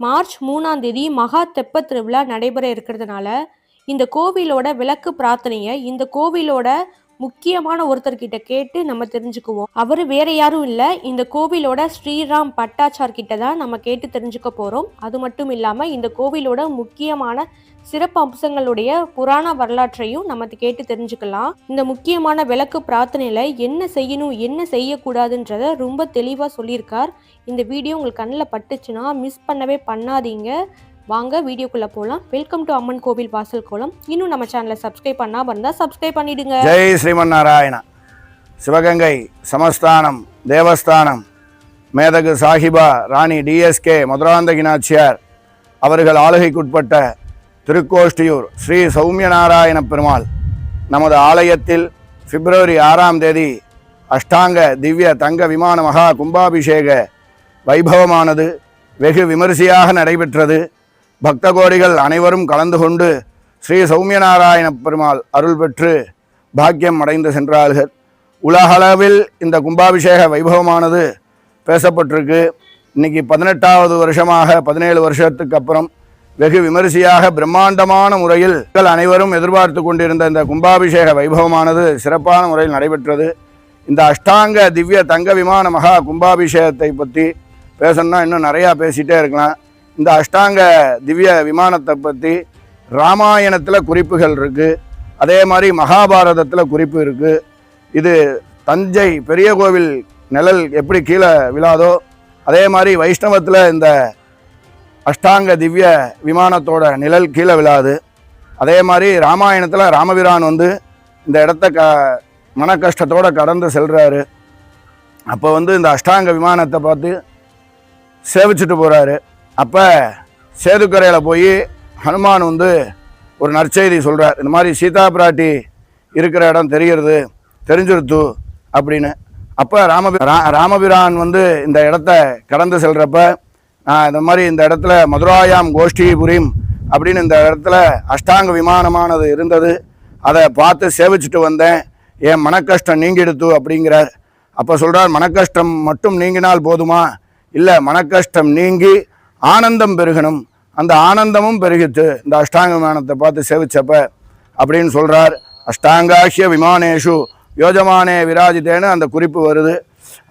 March மூணாம் தேதி மகா தெப்பத் திருவிழா நடைபெற இருக்கிறதுனால இந்த கோவிலோட விளக்கு பிரார்த்தனையை இந்த கோவிலோட முக்கியமான ஒருத்தர்கிட்ட கேட்டு நம்ம தெரிஞ்சுக்குவோம். அவர் வேற யாரும் இல்ல. இந்த கோவிலோட ஸ்ரீராம் பட்டாச்சார் கிட்ட தான் நம்ம கேட்டு தெரிஞ்சுக்க போறோம். அது மட்டும் இல்லாம இந்த கோவிலோட முக்கியமான சிறப்பு அம்சங்களுடைய புராண வரலாற்றையும் நம்ம கேட்டு தெரிஞ்சுக்கலாம். இந்த முக்கியமான விளக்கு பிரார்த்தனையில என்ன செய்யணும் என்ன செய்யக்கூடாதுன்றத ரொம்ப தெளிவா சொல்லியிருக்கார். இந்த வீடியோ உங்களுக்கு கண்ணில் பட்டுச்சுன்னா மிஸ் பண்ணவே பண்ணாதீங்க. வாங்க வீடியோக்குள்ளே போகலாம் வெல்கம் டு அம்மன் கோவில் வாசல் கோலம். இன்னும் நம்ம சேனலை சப்ஸ்கிரைப் பண்ணால் இருந்தா சப்ஸ்கிரைப் பண்ணிடுங்க. ஜெய் ஸ்ரீமன்னாராயண. சிவகங்கை சமஸ்தானம் தேவஸ்தானம் மேதகு சாஹிபா ராணி டிஎஸ்கே மதுராந்தகினாச்சியார் அவர்கள் ஆளுகைக்குட்பட்ட திருக்கோஷ்டியூர் ஸ்ரீ சௌமியநாராயண பெருமாள் நமது ஆலயத்தில் பிப்ரவரி ஆறாம் தேதி அஷ்டாங்க திவ்ய தங்க விமான மகா கும்பாபிஷேக வைபவமானது வெகு விமரிசையாக நடைபெற்றது. பக்த கோடிகள் அனைவரும் கலந்து கொண்டு ஸ்ரீ சௌமியநாராயண பெருமாள் அருள் பெற்று பாக்கியம் அடைந்து சென்றார்கள். உலகளவில் இந்த கும்பாபிஷேக வைபவமானது பேசப்பட்டிருக்கு. இன்னைக்கு பதினெட்டாவது வருஷமாக பதினேழு வருஷத்துக்கு அப்புறம் வெகு விமரிசையாக பிரம்மாண்டமான முறையில் மக்கள் அனைவரும் எதிர்பார்த்து கொண்டிருந்த இந்த கும்பாபிஷேக வைபவமானது சிறப்பான முறையில் நடைபெற்றது. இந்த அஷ்டாங்க திவ்ய தங்க விமான மகா கும்பாபிஷேகத்தை பற்றி பேசணும்னா இன்னும் நிறையா பேசிகிட்டே இருக்கலாம். இந்த அஷ்டாங்க திவ்ய விமானத்தை பற்றி ராமாயணத்தில் குறிப்புகள் இருக்குது அதே மாதிரி மகாபாரதத்தில் குறிப்பு இருக்குது இது தஞ்சை பெரிய கோவில் நிழல் எப்படி கீழே விழாதோ அதே மாதிரி வைஷ்ணவத்தில் இந்த அஷ்டாங்க திவ்ய விமானத்தோட நிழல் கீழே விழாது. அதே மாதிரி ராமாயணத்தில் ராமபிரான் வந்து இந்த இடத்த க மன கஷ்டத்தோடு கடந்து செல்கிறாரு அப்போ வந்து இந்த அஷ்டாங்க விமானத்தை பார்த்து சேவிச்சுட்டு போகிறாரு அப்போ சேதுக்கரையில் போய் ஹனுமான் வந்து ஒரு நற்செய்தி சொல்கிறார் இந்த மாதிரி சீதா பிராட்டி இருக்கிற இடம் தெரிகிறது தெரிஞ்சிருத்து அப்படின்னு. அப்போ ராமபி ரா- ராமபிரான் வந்து இந்த இடத்த கடந்து செல்கிறப்ப நான் இந்த மாதிரி இந்த இடத்துல மதுராயாம் கோஷ்டிபுரிம் அப்படின்னு இந்த இடத்துல அஷ்டாங்க விமானமானது இருந்தது. அதை பார்த்து சேவிச்சுட்டு வந்தேன். என் மனக்கஷ்டம் நீங்கிடுத்து அப்படிங்கிறார். அப்போ சொல்கிறார் மனக்கஷ்டம் மட்டும் நீங்கினால் போதுமா? இல்லை மனக்கஷ்டம் நீங்கி ஆனந்தம் பெருகணும். அந்த ஆனந்தமும் பெருகித்து இந்த அஷ்டாங்க விமானத்தை பார்த்து சேவிச்சப்ப அப்படின்னு சொல்கிறார் அஷ்டாங்காஹிய விமானேஷு யோஜமானே விராஜிதேன்னு அந்த குறிப்பு வருது.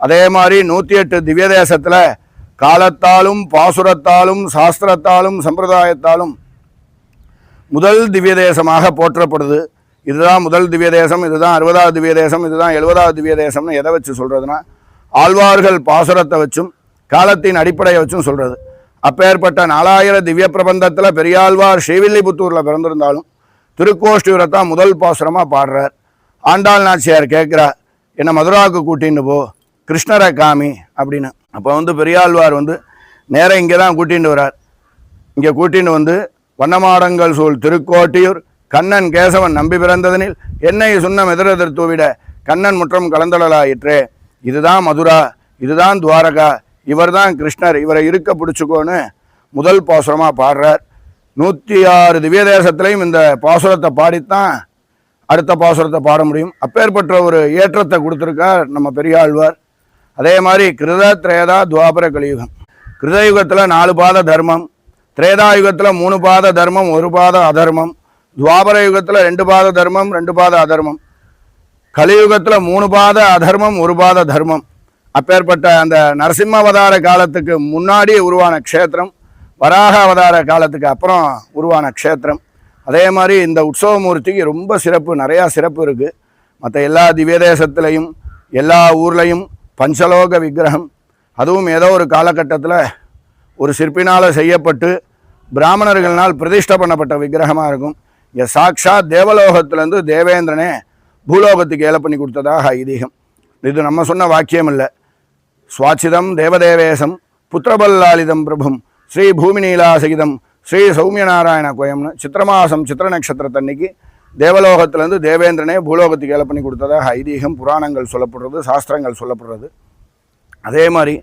அதே மாதிரி நூற்றி எட்டு திவ்ய தேசத்தில் காலத்தாலும் பாசுரத்தாலும் சாஸ்திரத்தாலும் சம்பிரதாயத்தாலும் முதல் திவ்ய தேசமாக போற்றப்படுது. இதுதான் முதல் திவ்ய தேசம் இதுதான் அறுபதாவது திவ்ய தேசம் இதுதான் எழுபதாவது திவ்ய தேசம்னு எதை வச்சு சொல்கிறதுனா ஆழ்வார்கள் பாசுரத்தை வச்சும் காலத்தின் அடிப்படையை வச்சும் சொல்கிறது அப்பேற்பட்ட நாலாயிர திவ்ய பிரபந்தத்தில் பெரியாழ்வார் ஸ்ரீவில்லிபுத்தூரில் பிறந்திருந்தாலும் திருக்கோஷ்டியூரை தான் முதல் பாசுரமாக பாடுறார். ஆண்டாள் நாச்சியார் கேட்குறார் என்னை மதுராவுக்கு கூட்டின்னு போ கிருஷ்ணரை காமி அப்படின்னு. அப்போ வந்து பெரியாழ்வார் வந்து நேராக இங்கே தான் கூட்டின்னு வரார் இங்கே கூட்டின்னு வந்து வண்ணமாடங்கள் சூழ் திருக்கோட்டியூர் கண்ணன் கேசவன் நம்பி பிறந்ததனில் என்னை சுண்ணம் எதிரெதிர்த்து தூவிட கண்ணன் முற்றம் கலந்தளலாயிற்றே இதுதான் மதுரா இதுதான் துவாரகா இவர் தான் கிருஷ்ணர். இவரை இருக்க பிடிச்சிக்கோன்னு முதல் பாசுரமாக பாடுறார். நூற்றி ஆறு திவ்ய தேசத்துலையும் இந்த பாசுரத்தை பாடித்தான் அடுத்த பாசுரத்தை பாட முடியும். அப்பேற்பட்ட ஒரு ஏற்றத்தை கொடுத்துருக்கார் நம்ம பெரியாழ்வார். அதே மாதிரி கிருத திரேதா துவாபர கலியுகம். கிருதயுகத்தில் நாலு பாத தர்மம் திரேதா யுகத்தில் மூணு பாத தர்மம் ஒரு பாத அதர்மம் துவாபர யுகத்தில் ரெண்டு பாத தர்மம் ரெண்டு பாத அதர்மம். கலியுகத்தில் மூணு பாத அதர்மம் ஒரு பாத தர்மம். அப்பேற்பட்ட அந்த நரசிம்ம அவதார காலத்துக்கு முன்னாடி உருவான க்ஷேத்திரம் வராக அவதார காலத்துக்கு அப்புறம் உருவான க்ஷேத்திரம். அதே மாதிரி இந்த உற்சவமூர்த்திக்கு ரொம்ப சிறப்பு நிறையா சிறப்பு இருக்குது மற்ற எல்லா திவ்ய எல்லா ஊர்லேயும் பஞ்சலோக விக்கிரகம் அதுவும் ஏதோ ஒரு காலகட்டத்தில் ஒரு சிற்பினால் செய்யப்பட்டு பிராமணர்களால் பிரதிஷ்டை பண்ணப்பட்ட விக்கிரகமாக இருக்கும். இங்கே சாக்ஷாத் தேவலோகத்திலேருந்து தேவேந்திரனே பூலோகத்துக்கு ஏல பண்ணி கொடுத்ததாக ஐதீகம். இது நம்ம சொன்ன வாக்கியம் இல்லை சுவாச்சிதம் தேவதேவேசம் புத்திரபல்லாலிதம் பிரபும் ஸ்ரீ பூமிநீலாசகிதம் ஸ்ரீ சௌமியநாராயண கோயம்னு சித்திரமாசம் சித்திர நட்சத்திரத்தன்னைக்கு தேவலோகத்திலேருந்து தேவேந்திரனே பூலோகத்துக்கு ஏல பண்ணி கொடுத்ததாக ஐதீகம் புராணங்கள் சொல்லப்படுறது சாஸ்திரங்கள் சொல்லப்படுறது. அதே மாதிரி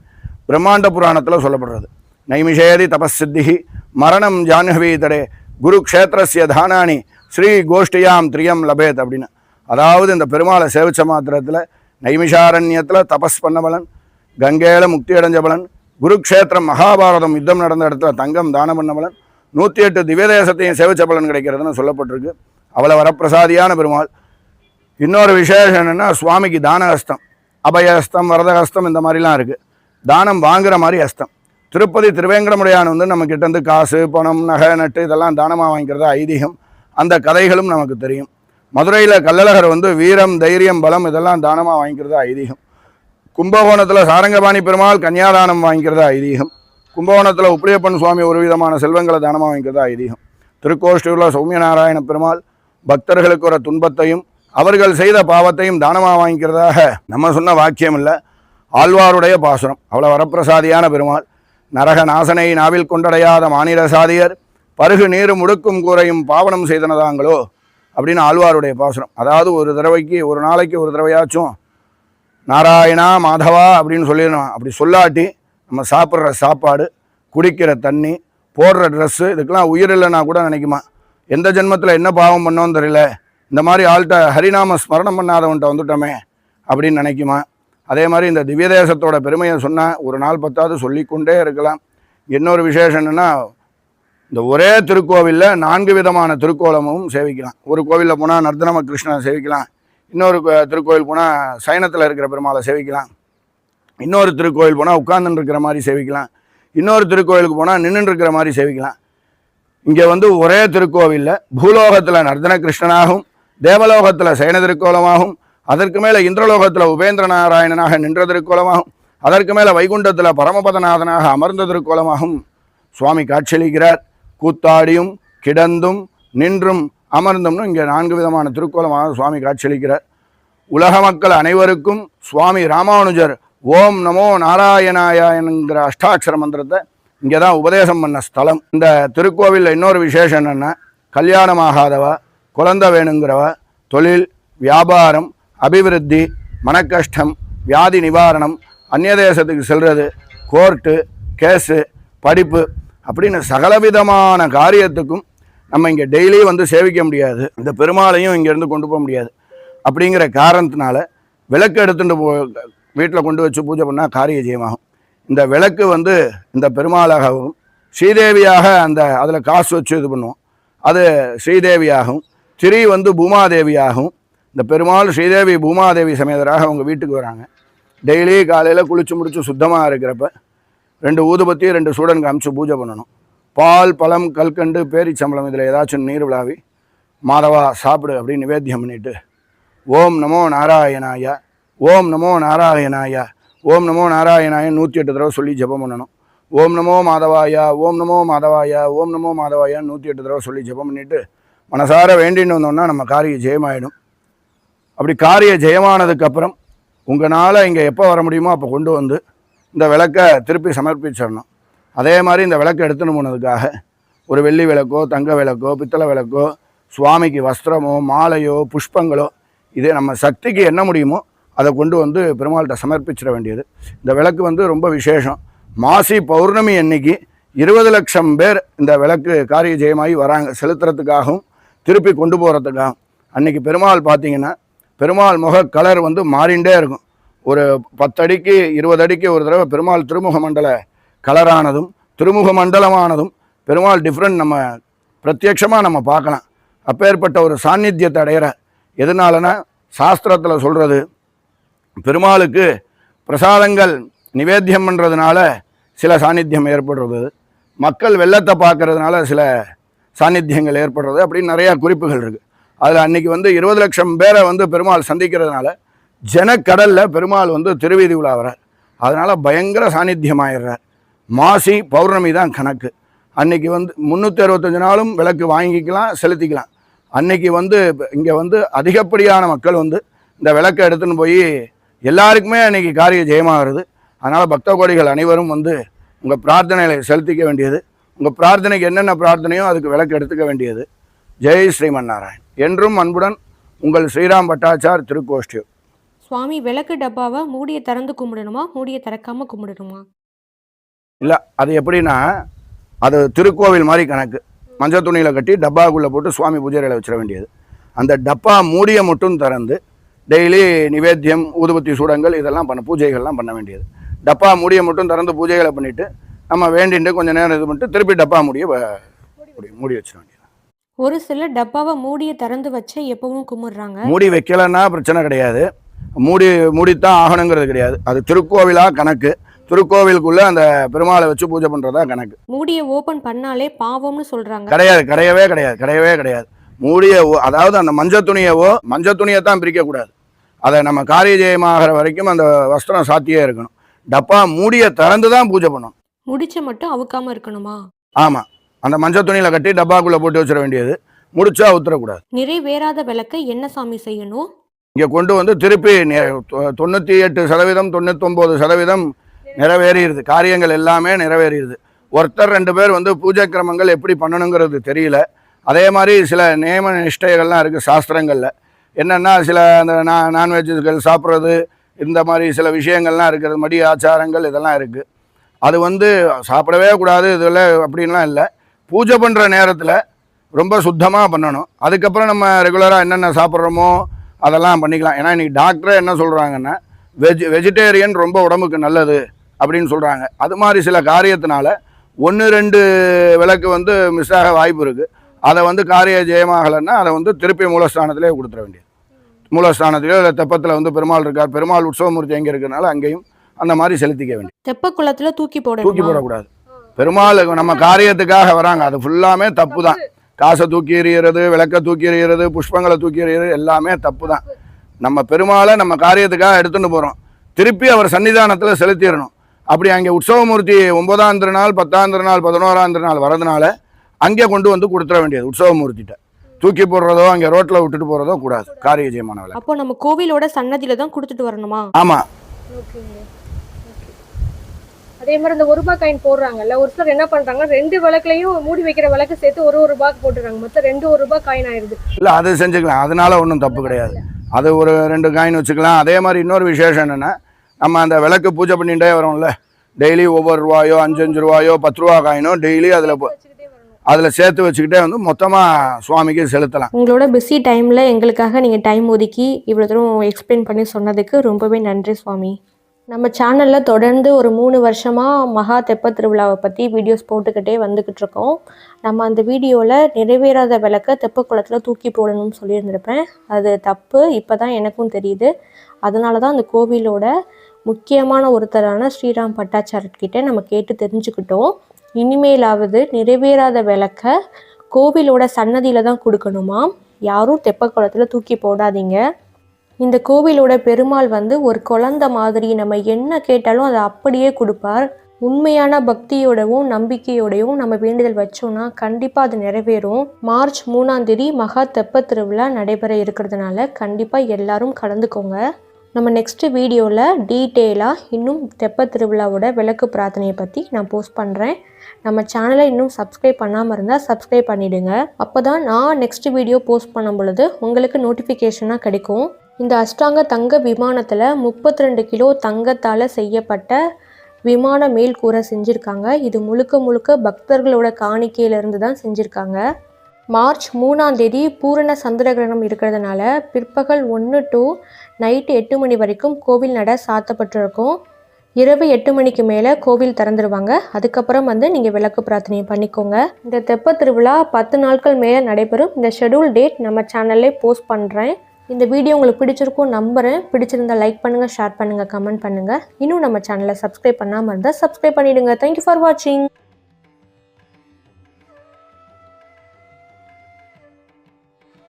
பிரம்மாண்ட புராணத்தில் சொல்லப்படுறது. நைமிஷேதி தபசித்தி மரணம் ஜான்ஹவி தடே குரு க்ஷேத்திரஸ்ய தானானி ஸ்ரீ கோஷ்டியாம் திரியம் லபேத் அப்படின்னு. அதாவது இந்த பெருமாளை சேவிச்ச மாத்திரத்தில் நைமிஷாரண்யத்தில் தபஸ் பண்ணவலன் கங்கையில முக்தி அடைஞ்ச பலன் குருக்ஷேத்திரம் மகாபாரதம் யுத்தம் நடந்த இடத்துல தங்கம் தானம் பண்ண பலன் நூற்றி எட்டு திவ்யதேசத்தையும் சேவிச்ச பலன் கிடைக்கிறதுன்னு சொல்லப்பட்டிருக்கு. அவளை வரப்பிரசாதியான பெருமாள். இன்னொரு விசேஷம் என்னென்னா சுவாமிக்கு தான ஹஸ்தம் அபயஹஸ்தம் வரதஹஸ்தம் இந்த மாதிரிலாம் இருக்குது தானம் வாங்குற மாதிரி ஹஸ்தம் திருப்பதி திருவேங்கடமுடையான் வந்து நம்ம கிட்டேருந்து காசு பணம் நகை நட்டு இதெல்லாம் தானமாக வாங்கிக்கிறது ஐதீகம். அந்த கதைகளும் நமக்கு தெரியும். மதுரையில் கள்ளழகர் வந்து வீரம் தைரியம் பலம் இதெல்லாம் தானமாக வாங்கிக்கிறது ஐதீகம். கும்பகோணத்தில் சாரங்கபாணி பெருமாள் கன்னியாதானம் வாங்கிக்கிறது ஐதீகம். கும்பகோணத்தில் உப்பிலியப்பன் சுவாமி ஒரு விதமான செல்வங்களை தானமாக வாங்கிக்கிறது ஐதீகம். திருக்கோஷ்டூரில் சௌமியநாராயண பெருமாள் பக்தர்களுக்கு ஒரு துன்பத்தையும் அவர்கள் செய்த பாவத்தையும் தானமாக வாங்கிக்கிறதாக நம்ம சொன்ன வாக்கியம் இல்லை. ஆழ்வாருடைய பாசுரம். அவ்வளோ வரப்பிரசாதியான பெருமாள். நரக நாசனை நாவில் கொண்டடையாத மாநில சாதியர். பருகு நீரும் முடுக்கும் கூரையும் பாவனம் செய்தனதாங்களோ அப்படின்னு ஆழ்வாருடைய பாசுரம். அதாவது ஒரு தடவைக்கு ஒரு நாளைக்கு ஒரு தடவையாச்சும் நாராயணா மாதவா அப்படின்னு சொல்லிடணும் அப்படி சொல்லாட்டி நம்ம சாப்பிட்ற சாப்பாடு குடிக்கிற தண்ணி போடுற ட்ரெஸ்ஸு இதுக்கெல்லாம் உயிர் இல்லைன்னா கூட நினைக்குமா? எந்த ஜென்மத்தில் என்ன பாவம் பண்ணோன்னு தெரியல. இந்த மாதிரி ஆள்கிட்ட ஹரிநாம ஸ்மரணம் பண்ணாதவன்ட்ட வந்துட்டோமே அப்படின்னு நினைக்குமா? அதே மாதிரி இந்த திவ்யதேசத்தோட பெருமையை சொன்னால் ஒரு நாள் பத்தாவது சொல்லிக்கொண்டே இருக்கலாம். இன்னொரு விசேஷம் என்னென்னா இந்த ஒரே திருக்கோவிலில் நான்கு விதமான திருக்கோலமும் சேவிக்கலாம். ஒரு கோவிலில் போனால் நர்தனம கிருஷ்ணனை சேவிக்கலாம். இன்னொரு திருக்கோயில் போனால் சயனத்தில் இருக்கிற பெருமாளை சேவிக்கலாம். இன்னொரு திருக்கோயில் போனால் உட்கார்ந்துன்னு இருக்கிற மாதிரி சேவிக்கலாம். இன்னொரு திருக்கோயிலுக்கு போனால் நின்றுருக்கிற இருக்கிற மாதிரி சேவிக்கலாம். இங்கே வந்து ஒரே திருக்கோவிலில் பூலோகத்தில் நர்தன கிருஷ்ணனாகவும் தேவலோகத்தில் சயன திருக்கோலமாகவும் அதற்கு மேலே இந்திரலோகத்தில் உபேந்திர நாராயணனாக நின்ற திருக்கோலமாகவும் அதற்கு மேலே வைகுண்டத்தில் பரமபதநாதனாக அமர்ந்த திருக்கோலமாகவும் சுவாமி காட்சியளிக்கிறார். கூத்தாடியும் கிடந்தும் நின்றும் அமர்ந்தும்னு இங்கே நான்கு விதமான திருக்கோலமாக சுவாமி காட்சியளிக்கிறார். உலக மக்கள் அனைவருக்கும் சுவாமி ராமானுஜர் ஓம் நமோ நாராயணாயன்கிற அஷ்டாட்சர மந்திரத்தை இங்கே தான் உபதேசம் பண்ண ஸ்தலம். இந்த திருக்கோவிலில் இன்னொரு விசேஷம் என்னென்னா கல்யாணமாகாதவ குழந்தை வேணுங்கிறவ தொழில் வியாபாரம் அபிவிருத்தி மனக்கஷ்டம் வியாதி நிவாரணம் அந்நிய தேசத்துக்கு செல்வது கோர்ட்டு கேஸு படிப்பு அப்படின்னு சகலவிதமான காரியத்துக்கும் நம்ம இங்கே டெய்லியும் வந்து சேவிக்க முடியாது. இந்த பெருமாளையும் இங்கேருந்து கொண்டு போக முடியாது. அப்படிங்கிற காரணத்தினால விளக்கு எடுத்துகிட்டு போ வீட்டில் கொண்டு வச்சு பூஜை பண்ணால் காரிய ஜெயமாகும் இந்த விளக்கு வந்து இந்த பெருமாளாகவும் ஸ்ரீதேவியாக அந்த அதில் காசு வச்சு இது பண்ணுவோம். அது ஸ்ரீதேவியாகவும் திரி வந்து பூமாதேவியாகும் இந்த பெருமாள் ஸ்ரீதேவி பூமாதேவி சமேதராக அவங்க வீட்டுக்கு வராங்க. டெய்லி காலையில் குளிச்சு முடிச்சு சுத்தமாக இருக்கிறப்ப ரெண்டு ஊதுபத்தி ரெண்டு சூடன் காமிச்சு பூஜை பண்ணணும். பால் பழம் கல்கண்டு பேரிச்சம்பளம் இதில் ஏதாச்சும் நீர் விழாவி மாதவா சாப்பிடு அப்படின்னு நிவேத்தியம் பண்ணிட்டு ஓம் நமோ நாராயணாய ஓம் நமோ நாராயணாய ஓம் நமோ நாராயணாய நூற்றி எட்டு தடவை சொல்லி ஜெபம் பண்ணணும். ஓம் நமோ மாதவாயா ஓம் நமோ மாதவாயா ஓம் நமோ மாதவாயா நூற்றி எட்டு தடவை சொல்லி ஜெபம் பண்ணிட்டு மனசார வேண்டின்னு வந்தோம்னா நம்ம காரியம் ஜெயமாயிடும். அப்படி காரிய ஜெயமானதுக்கப்புறம் உங்களால் இங்கே எப்போ வர முடியுமோ அப்போ கொண்டு வந்து இந்த விளக்கை திருப்பி சமர்ப்பிச்சிடணும். அதே மாதிரி இந்த விளக்கை எடுத்துன்னு போனதுக்காக ஒரு வெள்ளி விளக்கோ தங்க விளக்கோ பித்தளை விளக்கோ சுவாமிக்கு வஸ்திரமோ மாலையோ புஷ்பங்களோ இது நம்ம சக்திக்கு என்ன முடியுமோ அதை கொண்டு வந்து பெருமாள்கிட்ட சமர்ப்பிச்சிட வேண்டியது. இந்த விளக்கு வந்து ரொம்ப விசேஷம். மாசி பௌர்ணமி அன்னைக்கு இருபது லட்சம் பேர் இந்த விளக்கு காரிய ஜெயமாகி வராங்க. செலுத்துறதுக்காகவும் திருப்பி கொண்டு போகிறதுக்காகவும் அன்னைக்கு பெருமாள் பார்த்தீங்கன்னா பெருமாள் முக கலர் வந்து மாறிண்டே இருக்கும். ஒரு பத்தடிக்கு இருபது அடிக்கு ஒரு தடவை பெருமாள் திருமுக மண்டல கலரானதும் திருமுக மண்டலமானதும் பெருமாள் டிஃப்ரெண்ட் நம்ம பிரத்யட்சமாக நம்ம பார்க்கலாம். அப்பேற்பட்ட ஒரு சாநித்தியத்தை அடையிற எதனாலனா சாஸ்திரத்தில் சொல்கிறது பெருமாளுக்கு பிரசாதங்கள் நிவேத்தியம் பண்ணுறதுனால சில சாநித்தியம் ஏற்படுறது மக்கள் வெள்ளத்தை பார்க்கறதுனால சில சாநித்தியங்கள் ஏற்படுறது அப்படின்னு நிறையா குறிப்புகள் இருக்குது அதில் அன்னைக்கு வந்து இருபது லட்சம் பேரை வந்து பெருமாள் சந்திக்கிறதுனால ஜனக்கடலில் பெருமாள் வந்து திருவீதி உலா அதனால் பயங்கர சாநித்தியமாயிடுறார். மாசி பௌர்ணமி தான் கணக்கு. அன்னைக்கு வந்து முந்நூற்றி அறுபத்தஞ்சு நாளும் விளக்கு வாங்கிக்கலாம் செலுத்திக்கலாம். அன்னைக்கு வந்து இங்கே வந்து அதிகப்படியான மக்கள் வந்து இந்த விளக்கை எடுத்துன்னு போய் எல்லாருக்குமே அன்னைக்கு காரிய ஜெயமாகிறது. அதனால் பக்த கோடிகள் அனைவரும் வந்து உங்கள் பிரார்த்தனைகளை செலுத்திக்க வேண்டியது. உங்கள் பிரார்த்தனைக்கு என்னென்ன பிரார்த்தனையோ அதுக்கு விளக்கு எடுத்துக்க வேண்டியது. ஜெய் ஸ்ரீமன் நாராயண் என்றும் அன்புடன் உங்கள் ஸ்ரீராம் பட்டாச்சார் திருக்கோஷ்டியூர். சுவாமி விளக்கு டப்பாவை மூடியை திறந்து கும்பிடணுமா? மூடியை திறக்காமல் கும்பிடணுமா? இல்லை அது எப்படின்னா அது திருக்கோவில் மாதிரி கணக்கு. மஞ்சள் துணியில் கட்டி டப்பாக்குள்ளே போட்டு சுவாமி பூஜையில் வச்சிட வேண்டியது. அந்த டப்பா மூடிய மட்டும் திறந்து டெய்லி நிவேத்தியம் ஊதுபத்தி சூடங்கள் இதெல்லாம் பண்ண பூஜைகள்லாம் பண்ண வேண்டியது. டப்பா மூடியை மட்டும் திறந்து பூஜைகளை பண்ணிட்டு நம்ம வேண்டிட்டு கொஞ்ச நேரம் இது பண்ணிட்டு திருப்பி டப்பா மூடியை மூடி வச்சிட வேண்டியது. ஒரு சிலர் டப்பாவை மூடியை திறந்து வச்சு எப்பவும் கும்பிடுறாங்க. மூடி வைக்கலைன்னா பிரச்சனை கிடையாது. மூடி மூடித்தான் ஆகணுங்கிறது கிடையாது. அது திருக்கோவிலா கணக்கு. திருக்கோவிலுக்குள்ள அந்த பெருமாளை வச்சு பூஜை பண்றதா கணக்கு. மூடியை ஓபன் பண்ணாலே பாவம்னு சொல்றாங்க. கிடையாது கிடையவே கிடையாது கிடையவே கிடையாது. மூடிய அதாவது அந்த மஞ்சள் துணியவோ மஞ்சள் துணியை தான் பிரிக்கக்கூடாது. அதை நம்ம காரிய ஜெயமாகிற வரைக்கும் அந்த வஸ்திரம் சாத்தியே இருக்கணும். டப்பா மூடியை திறந்து தான் பூஜை பண்ணணும். முடிச்ச மட்டும் அவுக்காம இருக்கணுமா? ஆமாம் அந்த மஞ்சள் துணியில் கட்டி டப்பாக்குள்ளே போட்டு வச்சிட வேண்டியது. முடிச்சா ஊத்துறக்கூடாது நிறைவேறாத விளக்க என்ன சாமி செய்யணும்? இங்கே கொண்டு வந்து திருப்பி நெ- தொ- தொண்ணூற்றி எட்டு சதவீதம் தொண்ணூத்தொம்பது சதவீதம் நிறைவேறிடுது. காரியங்கள் எல்லாமே நிறைவேறிடுது. ஒருத்தர் ரெண்டு பேர் வந்து பூஜை கிரமங்கள் எப்படி பண்ணணுங்கிறது தெரியல. அதே மாதிரி சில நியம நிஷ்டைகள்லாம் இருக்குது சாஸ்திரங்களில். என்னென்னா சில அந்த நா நான்வெஜ்கள் சாப்பிட்றது இந்த மாதிரி சில விஷயங்கள்லாம் இருக்கிறது மடி ஆச்சாரங்கள் இதெல்லாம் இருக்குது அது வந்து சாப்பிடவே கூடாது இதில் அப்படின்லாம் இல்லை. பூஜை பண்ணுற நேரத்தில் ரொம்ப சுத்தமாக பண்ணணும். அதுக்கப்புறம் நம்ம ரெகுலராக என்னென்ன சாப்பிட்றோமோ அதெல்லாம் பண்ணிக்கலாம். ஏன்னா இன்றைக்கி டாக்டரே என்ன சொல்கிறாங்கன்னா வெஜ் வெஜிடேரியன் ரொம்ப உடம்புக்கு நல்லது. அப்படின்னு சொல்கிறாங்க அது மாதிரி சில காரியத்தினால ஒன்று ரெண்டு விளக்கு வந்து மிஸ் ஆக வாய்ப்பு இருக்குது அதை வந்து காரிய ஜெயமாகலைன்னா அதை வந்து திருப்பி மூலஸ்தானத்திலே கொடுத்துட வேண்டியது. மூலஸ்தானத்திலோ இல்லை தெப்பத்தில் வந்து பெருமாள் இருக்கார் பெருமாள் உற்சவமூர்த்தி எங்கே இருக்கிறனால அங்கேயும் அந்த மாதிரி செலுத்திக்க வேண்டியது. தெப்ப குளத்துல தூக்கி தூக்கி போடணும் போடக்கூடாது. பெருமாள் நம்ம காரியத்துக்காக வராங்க. அது ஃபுல்லாமே தப்பு தான். காசை தூக்கி எறிகிறது விளக்க தூக்கி எறிகிறது புஷ்பங்களை தூக்கி எறிகிறது எல்லாமே தப்பு தான். நம்ம பெருமாளை நம்ம காரியத்துக்காக எடுத்துன்னு போகிறோம் திருப்பி அவர் சன்னிதானத்தில் செலுத்திடணும். அப்படி அங்கே உற்சவமூர்த்தி ஒன்பதாம் திருநாள் பத்தாம் திருநாள் பதினோராம் திருநாள் வரதுனால அங்கே கொண்டு வந்து கொடுத்துட வேண்டியது உற்சவமூர்த்திட்ட தூக்கி போடுறதோ அங்கே ரோட்டில் விட்டுட்டு போகிறதோ கூடாது காரிய ஜெயமான விளக்கு அப்போ நம்ம கோவிலோட சன்னதியில தான் கொடுத்துட்டு வரணுமா? ஓகேங்க அதே மாதிரி இந்த ஒரு ரூபாய் காயின் போடுறாங்கல்ல ஒரு சிலர் என்ன பண்றாங்க ரெண்டு விளக்குலையும் மூடி வைக்கிற விளக்கு சேர்த்து ஒரு ஒரு ரூபாய்க்கு போட்டுறாங்க மொத்தம் ரெண்டு ஒரு ரூபாய் காயின் ஆயிருது. இல்லை அது செஞ்சுக்கலாம். அதனால ஒன்றும் தப்பு கிடையாது. அது ஒரு ரெண்டு காயின் வச்சுக்கலாம். அதே மாதிரி இன்னொரு விசேஷம் என்னென்னா நம்ம அந்த விளக்கு பூஜை பண்ணிகிட்டே வரோம்ல. டெய்லி ஒவ்வொரு ரூபாயோ அஞ்சு அஞ்சு ரூபாயோ பத்து ரூபா காயினோ டெய்லி அதில் அதில் சேர்த்து வச்சுக்கிட்டே வந்து மொத்தமாக சுவாமிக்கு செலுத்தலாம். உங்களோட பிஸி டைமில் எங்களுக்காக நீங்கள் டைம் ஒதுக்கி இவ்வளோ தூரம் எக்ஸ்பிளைன் பண்ணி சொன்னதுக்கு ரொம்பவே நன்றி சுவாமி. நம்ம சேனலில் தொடர்ந்து ஒரு மூணு வருஷமாக மகா தெப்ப திருவிழாவை பற்றி வீடியோஸ் போட்டுக்கிட்டே வந்துக்கிட்டு இருக்கோம். நம்ம அந்த வீடியோவில் நிறைவேறாத விளக்க தெப்ப குளத்தில் தூக்கி போடணும்னு சொல்லியிருந்திருப்பேன். அது தப்பு இப்போ தான் எனக்கும் தெரியுது. அதனால தான் அந்த கோவிலோட முக்கியமான ஒருத்தரான ஸ்ரீராம் பட்டாச்சாரர்கிட்ட நம்ம கேட்டு தெரிஞ்சுக்கிட்டோம். இனிமேலாவது நிறைவேறாத விளக்க கோவிலோட சன்னதியில் தான் கொடுக்கணுமா? யாரும் தெப்ப குளத்தில் தூக்கி போடாதீங்க. இந்த கோவிலோட பெருமாள் வந்து ஒரு குழந்தை மாதிரி நம்ம என்ன கேட்டாலும் அதை அப்படியே கொடுப்பார். உண்மையான பக்தியோடவும் நம்பிக்கையோடவும் நம்ம வேண்டுதல் வச்சோம்னா கண்டிப்பாக அது நிறைவேறும். மார்ச் மூணாம் தேதி மகா தெப்ப திருவிழா நடைபெற இருக்கிறதுனால கண்டிப்பாக எல்லாரும் கலந்துக்கோங்க. நம்ம நெக்ஸ்ட் வீடியோவில் டீட்டெயிலாக இன்னும் தெப்ப திருவிழாவோட விளக்கு பிரார்த்தனையை பற்றி நான் போஸ்ட் பண்ணுறேன் நம்ம சேனலை இன்னும் சப்ஸ்கிரைப் பண்ணாமல் இருந்தால் சப்ஸ்கிரைப் பண்ணிவிடுங்க அப்போ தான் நான் நெக்ஸ்ட் வீடியோ போஸ்ட் பண்ணும் பொழுது உங்களுக்கு நோட்டிஃபிகேஷனாக கிடைக்கும். இந்த அஷ்டாங்க தங்க விமானத்தில் முப்பத்தி ரெண்டு கிலோ தங்கத்தால் செய்யப்பட்ட விமான மேல்கூரை செஞ்சுருக்காங்க. இது முழுக்க முழுக்க பக்தர்களோட காணிக்கையிலிருந்து தான் செஞ்சுருக்காங்க. மார்ச் மூணாம் தேதி பூரண சந்திரகிரகணம் இருக்கிறதுனால பிற்பகல் ஒன்று டு நைட்டு எட்டு மணி வரைக்கும் கோவில் நட சாத்தப்பட்டிருக்கும். இரவு எட்டு மணிக்கு மேலே கோவில் திறந்துருவாங்க. அதுக்கப்புறம் வந்து நீங்கள் விளக்கு பிரார்த்தனை பண்ணிக்கோங்க. இந்த தெப்ப திருவிழா பத்து நாட்கள் மேலே நடைபெறும். இந்த ஷெடியூல் டேட் நம்ம சேனல்லே போஸ்ட் பண்ணுறேன் இந்த வீடியோ உங்களுக்கு பிடிச்சிருக்கும் நம்புகிறேன் பிடிச்சிருந்தா லைக் பண்ணுங்கள் ஷேர் பண்ணுங்கள் கமெண்ட் பண்ணுங்கள் இன்னும் நம்ம சேனலை சப்ஸ்கிரைப் பண்ணாமல் இருந்தால் சப்ஸ்கிரைப் பண்ணிவிடுங்க தேங்க்யூ ஃபார் வாட்சிங்